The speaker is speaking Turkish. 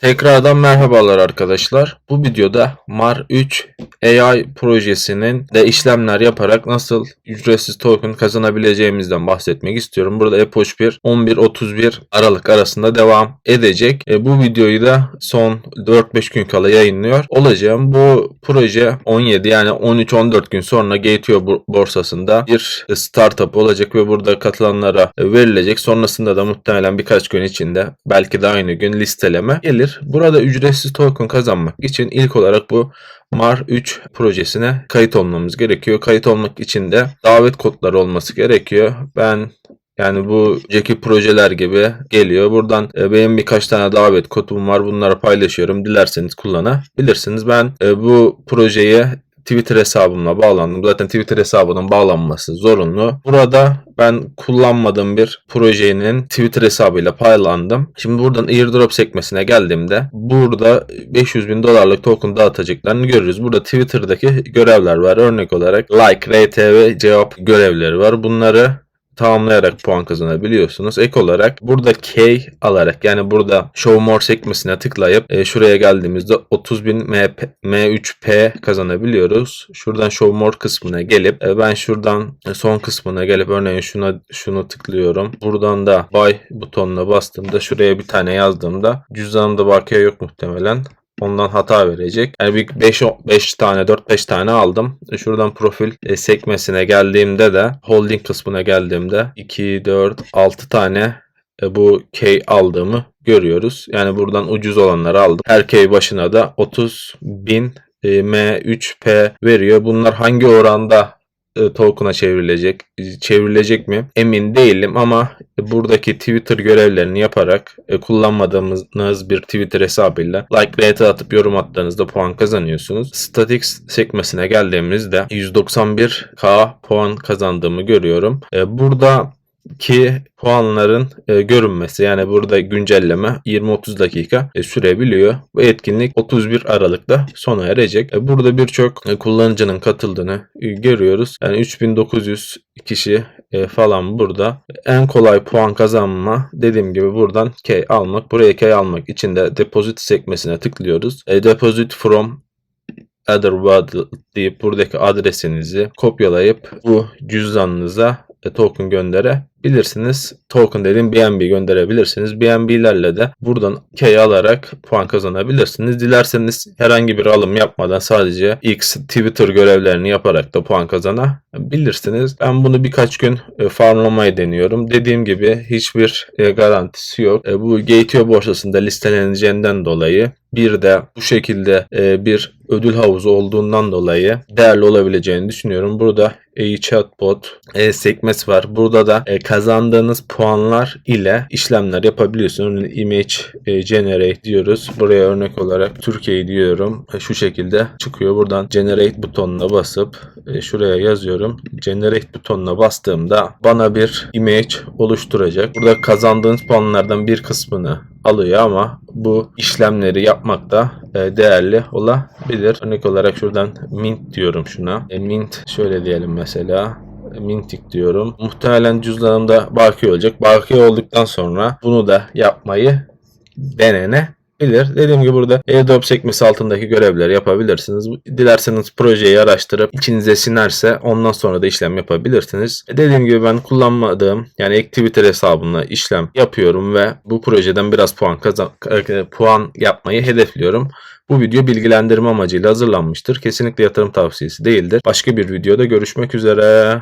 Tekrardan merhabalar arkadaşlar. Bu videoda Mar 3 AI projesinin de işlemler yaparak nasıl ücretsiz token kazanabileceğimizden bahsetmek istiyorum. Burada Epoch 1 11-31 Aralık arasında devam edecek. E, bu videoyu da son 4-5 gün kala yayınlıyor olacağım. Bu proje 17 yani 13-14 gün sonra Gateway bo- borsasında bir startup olacak ve burada katılanlara verilecek. Sonrasında da muhtemelen birkaç gün içinde belki de aynı gün listeleme gelir. Burada ücretsiz token kazanmak için ilk olarak bu MAR 3 projesine kayıt olmamız gerekiyor. Kayıt olmak için de davet kodları olması gerekiyor. Ben yani bu önceki projeler gibi geliyor. Buradan e, benim birkaç tane davet kodum var. Bunları paylaşıyorum. Dilerseniz kullanabilirsiniz. Ben e, bu projeyi Twitter hesabımla bağlandım. Zaten Twitter hesabının bağlanması zorunlu. Burada ben kullanmadığım bir projenin Twitter hesabıyla paylandım. Şimdi buradan airdrop sekmesine geldiğimde burada 500 bin dolarlık token dağıtacaklarını görürüz. Burada Twitter'daki görevler var. Örnek olarak like, RT ve cevap görevleri var. Bunları tamamlayarak puan kazanabiliyorsunuz. Ek olarak burada K alarak yani burada Show More sekmesine tıklayıp e, şuraya geldiğimizde 30.000 MP, M3P kazanabiliyoruz. Şuradan Show More kısmına gelip e, ben şuradan son kısmına gelip örneğin şuna şunu tıklıyorum. Buradan da Buy butonuna bastığımda şuraya bir tane yazdığımda cüzdanımda bakiye yok muhtemelen. Ondan hata verecek. Yani bir 5 5 tane 4-5 tane aldım. E, Şuradan profil e, sekmesine geldiğimde de holding kısmına geldiğimde 2 4 6 tane e, bu key aldığımı görüyoruz. Yani buradan ucuz olanları aldım. Her key başına da 30 bin e, M3P veriyor. Bunlar hangi oranda token'a çevrilecek çevrilecek mi emin değilim ama buradaki Twitter görevlerini yaparak e, kullanmadığınız bir Twitter hesabıyla like rate atıp yorum attığınızda puan kazanıyorsunuz. Statistics sekmesine geldiğimizde 191k puan kazandığımı görüyorum. E, burada ki puanların e, görünmesi yani burada güncelleme 20-30 dakika e, sürebiliyor. Bu etkinlik 31 Aralık'ta sona erecek. E, burada birçok e, kullanıcının katıldığını e, görüyoruz. Yani 3900 kişi e, falan burada. En kolay puan kazanma dediğim gibi buradan key almak. Buraya key almak için de deposit sekmesine tıklıyoruz. E, deposit from other wallet deyip buradaki adresinizi kopyalayıp bu cüzdanınıza e, token gönderebilirsiniz. Token dediğim BNB gönderebilirsiniz. BNB'lerle de buradan key alarak puan kazanabilirsiniz. Dilerseniz herhangi bir alım yapmadan sadece X Twitter görevlerini yaparak da puan kazanabilirsiniz. Ben bunu birkaç gün e, farmlamayı deniyorum. Dediğim gibi hiçbir e, garantisi yok. E, Bu Gateway borsasında listeleneceğinden dolayı bir de bu şekilde bir ödül havuzu olduğundan dolayı değerli olabileceğini düşünüyorum. Burada e-chatbot e, sekmesi var. Burada da kazandığınız puanlar ile işlemler yapabiliyorsunuz. Image generate diyoruz. Buraya örnek olarak Türkiye diyorum. Şu şekilde çıkıyor. Buradan generate butonuna basıp şuraya yazıyorum. Generate butonuna bastığımda bana bir image oluşturacak. Burada kazandığınız puanlardan bir kısmını alıyor ama bu işlemleri yapmakta e, değerli olabilir. Örnek olarak şuradan mint diyorum şuna. E, mint şöyle diyelim mesela. E, Mintik diyorum. Muhtemelen cüzdanımda baki olacak. Baki olduktan sonra bunu da yapmayı denenebilir. Dediğim gibi burada airdrop sekmesi altındaki görevleri yapabilirsiniz. Dilerseniz projeyi araştırıp içinize sinerse ondan sonra da işlem yapabilirsiniz. E, Dediğim gibi ben kullanmadığım yani Twitter hesabımla işlem yapıyorum ve bu projeden biraz puan kazan e, puan yapmayı hedefliyorum. Bu video bilgilendirme amacıyla hazırlanmıştır. Kesinlikle yatırım tavsiyesi değildir. Başka bir videoda görüşmek üzere.